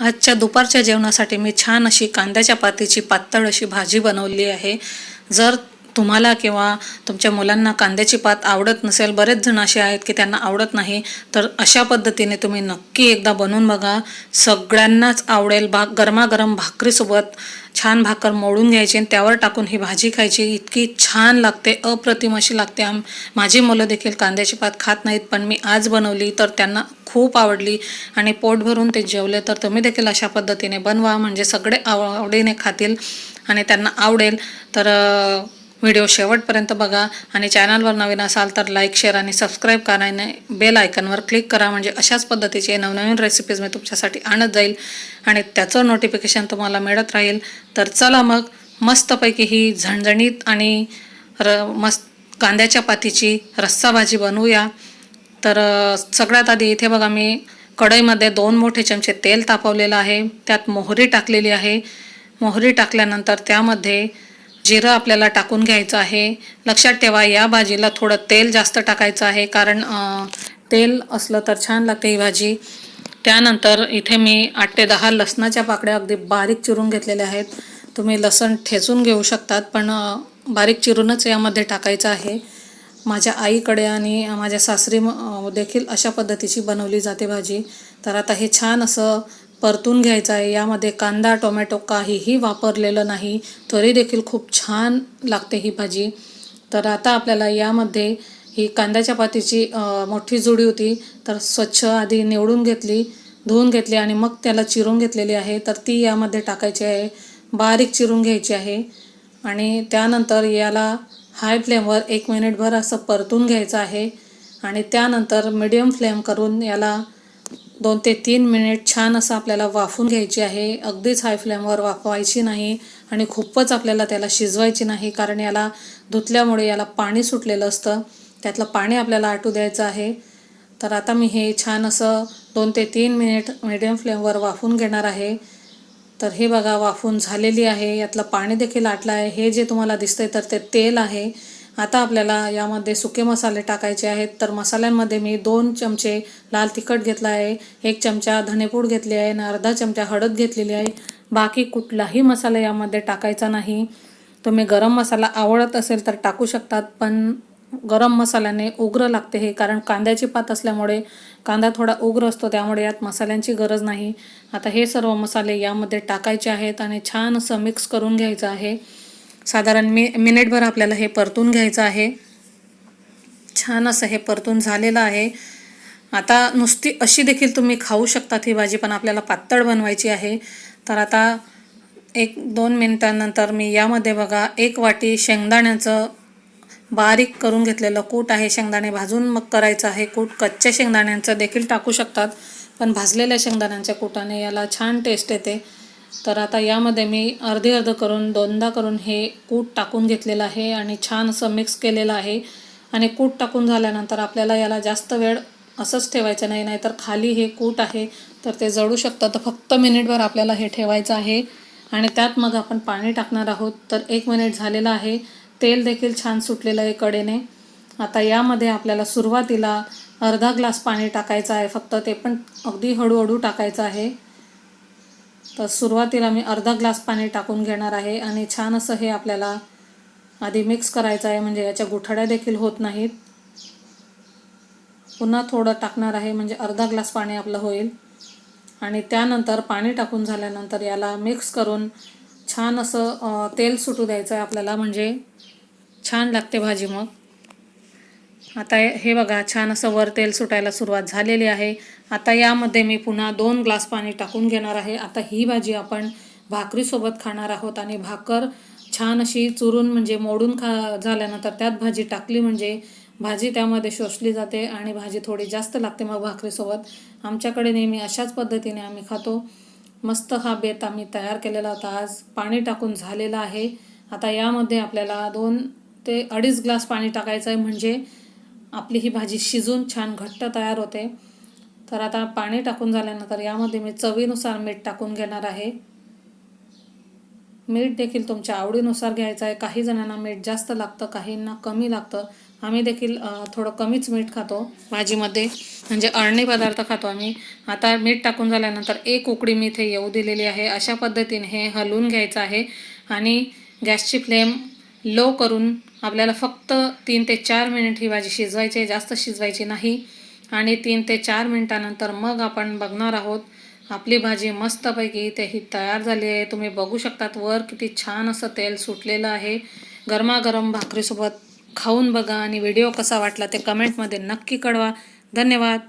आजच्या दुपारच्या जेवणासाठी मी छान अशी कांद्याच्या पातीची पातळ अशी भाजी बनवली आहे. जर तुम्हाला किंवा तुमच्या मुलांना कांद्याची पात आवडत नसेल बरेच जण असे आहेत की त्यांना आवडत नाही तर अशा पद्धतीने तुम्ही नक्की एकदा बनवून बघा. सगळ्यांनाच आवडेल भा गरमागरम भाकरीसोबत छान भाकर मोडून घ्यायची आणि त्यावर टाकून ही भाजी खायची. इतकी छान लागते अप्रतिम अशी लागते. आम माझी मुलं देखील कांद्याची पात खात नाहीत पण मी आज बनवली तर त्यांना खूप आवडली. आणि पोट भरून ते जेवले तर तुम्ही देखील अशा पद्धतीने बनवा म्हणजे सगळे आव आवडीने खातील आणि त्यांना आवडेल. तर व्हिडिओ शेवटपर्यंत बघा. आणि चॅनलवर नवीन असाल तर लाईक शेअर आणि सबस्क्राईब करा आणि बेल आयकनवर क्लिक करा. म्हणजे अशाच पद्धतीचे नवनवीन रेसिपीज मी तुमच्यासाठी आणत जाईल. आणि त्याचं नोटिफिकेशन तुम्हाला मिळत राहील. तर चला मग मस्तपैकी ही झणझणीत आणि र मस्त कांद्याच्या पातीची रस्सा भाजी बनवूया. तर सगळ्यात आधी इथे बघा मी कढईमध्ये दोन मोठे चमचे तेल तापवलेलं आहे. त्यात मोहरी टाकलेली आहे. मोहरी टाकल्यानंतर त्यामध्ये जिरं आपल्याला टाकून घ्यायचं आहे. लक्षात ठेवा या भाजीला थोडं तेल जास्त टाकायचं आहे कारण तेल असलं तर छान लागते ही भाजी. त्यानंतर इथे मी आठ ते दहा लसणाच्या पाकड्या अगदी बारीक चिरून घेतलेल्या आहेत. तुम्ही लसण ठेचून घेऊ शकतात पण बारीक चिरूनच यामध्ये टाकायचं आहे. माझ्या आईकडे आणि माझ्या सासरी देखील अशा पद्धतीची बनवली जाते भाजी. तर आता हे छान असं परतून घ्यायचं आहे. यामध्ये कांदा टोमॅटो काहीही वापरलेलं नाही तरी देखील खूप छान लागते ही भाजी. तर आता आपल्याला यामध्ये ही कांद्याच्या पातीची मोठी जुडी होती. तर स्वच्छ आधी निवडून घेतली धुवून घेतली आणि मग त्याला चिरून घेतलेली आहे. तर ती यामध्ये टाकायची आहे. बारीक चिरून घ्यायची आहे. आणि त्यानंतर याला हाय फ्लेमवर एक मिनिटभर असं परतून घ्यायचं आहे. आणि त्यानंतर मिडियम फ्लेम करून याला दोन ते तीन मिनिट छान असं आपल्याला वाफून घ्यायची आहे. अगदीच हाय फ्लेमवर वाफवायची नाही आणि खूपच आपल्याला त्याला शिजवायची नाही कारण याला धुतल्यामुळे याला पाणी सुटलेलं असतं. त्यातलं पाणी आपल्याला आटू द्यायचं आहे. तर आता मी हे छान असं दोन ते तीन मिनिट मिडियम फ्लेमवर वाफून घेणार आहे. तर हे बघा वाफून झालेली आहे. यातलं पाणी देखील आटलं आहे. हे जे तुम्हाला दिसतंय तर ते तेल आहे. आता आपल्याला यामध्ये सुके मसाले टाकायचे आहेत. तर मसाल्यांमध्ये मी दोन चमचे लाल तिखट घेतला आहे. एक चमचा धनेपूड घेतली आहे आणि अर्धा चमचा हळद घेतलेली आहे. बाकी कुठलाही मसाला यामध्ये टाकायचा नाही. तुम्ही गरम मसाला आवडत असेल तर टाकू शकतात पण गरम मसाल्याने उग्र लागते हे कारण कांद्याची पात असल्यामुळे कांदा थोडा उग्र असतो त्यामुळे यात मसाल्यांची गरज नाही. आता हे सर्व मसाले यामध्ये टाकायचे आहेत आणि छान असं मिक्स करून घ्यायचं आहे. साधारण मि मिनिटभर आपल्याला हे परतून घ्यायचं आहे. छान असं हे परतून झालेलं आहे. आता नुसती अशी देखील तुम्ही खाऊ शकतात ही भाजी पण आपल्याला पातळ बनवायची आहे. तर आता एक दोन मिनिटांनंतर मी यामध्ये बघा एक वाटी शेंगदाण्याचं बारीक करून घेतलेलं कूट आहे. शेंगदाणे भाजून मग करायचं आहे कूट. कच्च्या शेंगदाण्यांचं देखील टाकू शकतात पण भाजलेल्या शेंगदाण्यांच्या कुटाने याला छान टेस्ट येते. तर आता यामध्ये मी अर्धे अर्ध करून दोनदा करून हे कूट टाकून घेतलेलं आहे आणि छान असं मिक्स केलेलं आहे. आणि कूट टाकून झाल्यानंतर आपल्याला याला जास्त वेळ असंच ठेवायचं नाही नाहीतर खाली हे कूट आहे तर ते जळू शकतं. तर फक्त मिनिटभर आपल्याला हे ठेवायचं आहे. आणि त्यात मग आपण पाणी टाकणार आहोत. तर एक मिनिट झालेलं आहे. तेल देखील छान सुटलेलं आहे कडेने. आता यामध्ये आपल्याला सुरुवातीला अर्धा ग्लास पाणी टाकायचं आहे. फक्त ते पण अगदी हळूहळू टाकायचं आहे. तर सुरुवातीला मी अर्धा ग्लास पाणी टाकून घेणार आहे आणि छान असं हे आपल्याला आधी मिक्स करायचं आहे म्हणजे याच्या गुठड्या देखील होत नाहीत. पुन्हा थोडं टाकणार आहे म्हणजे अर्धा ग्लास पाणी आपलं होईल. आणि त्यानंतर पाणी टाकून झाल्यानंतर याला मिक्स करून छान असं तेल सुटू द्यायचं आहे आपल्याला म्हणजे छान लागते भाजी मग. आता हे- बघा छान असं वर तेल सुटायला सुरुवात झालेली आहे. आता यामध्ये मी पुन्हा दोन ग्लास पाणी टाकून घेणार आहे. आता ही भाजी आपण भाकरीसोबत खाणार आहोत आणि भाकर छान अशी चुरून म्हणजे मोडून खा झाल्यानंतर त्यात भाजी टाकली म्हणजे भाजी त्यामध्ये शोषली जाते आणि भाजी थोडी जास्त लागते मग भाकरीसोबत. आमच्याकडे नेहमी अशाच पद्धतीने आम्ही खातो. मस्त हा बेत आम्ही तयार केलेला होता. आज पाणी टाकून झालेला आहे. आता यामध्ये आपल्याला दोन ते अडीच ग्लास पाणी टाकायचं आहे म्हणजे आपली ही भाजी शिजून छान घट्ट तयार होते. तर आता पाणी टाकून झाल्यानंतर यामध्ये मी चवीनुसार मीठ टाकून घेणार आहे. मीठ देखील तुमच्या आवडीनुसार घ्यायचं आहे. काही जणांना मीठ जास्त लागतं काहींना कमी लागतं. आम्ही देखील थोडं कमीच मीठ खातो. भाजीमध्ये म्हणजे अळणी पदार्थ खातो आम्ही. आता मीठ टाकून झाल्यानंतर एक उकडी मी इथे येऊ दिलेली आहे. अशा पद्धतीने हे हलवून घ्यायचं आहे. आणि गॅसची फ्लेम लो करून आपल्याला फक्त तीन ते चार मिनिट ही भाजी शिजवायची आहे. जास्त शिजवायची नाही. आणि तीन ते चार मिनटानंतर मग आपण बघणार आहोत आपली भाजी मस्तपैकी ते ही तयार झाली आहे. तुम्ही बघू शकतात वर किती छान असं तेल सुटलेलं आहे. गरमागरम भाकरीसोबत खाऊन बघा आणि व्हिडिओ कसा वाटला ते कमेंटमध्ये नक्की कळवा. धन्यवाद.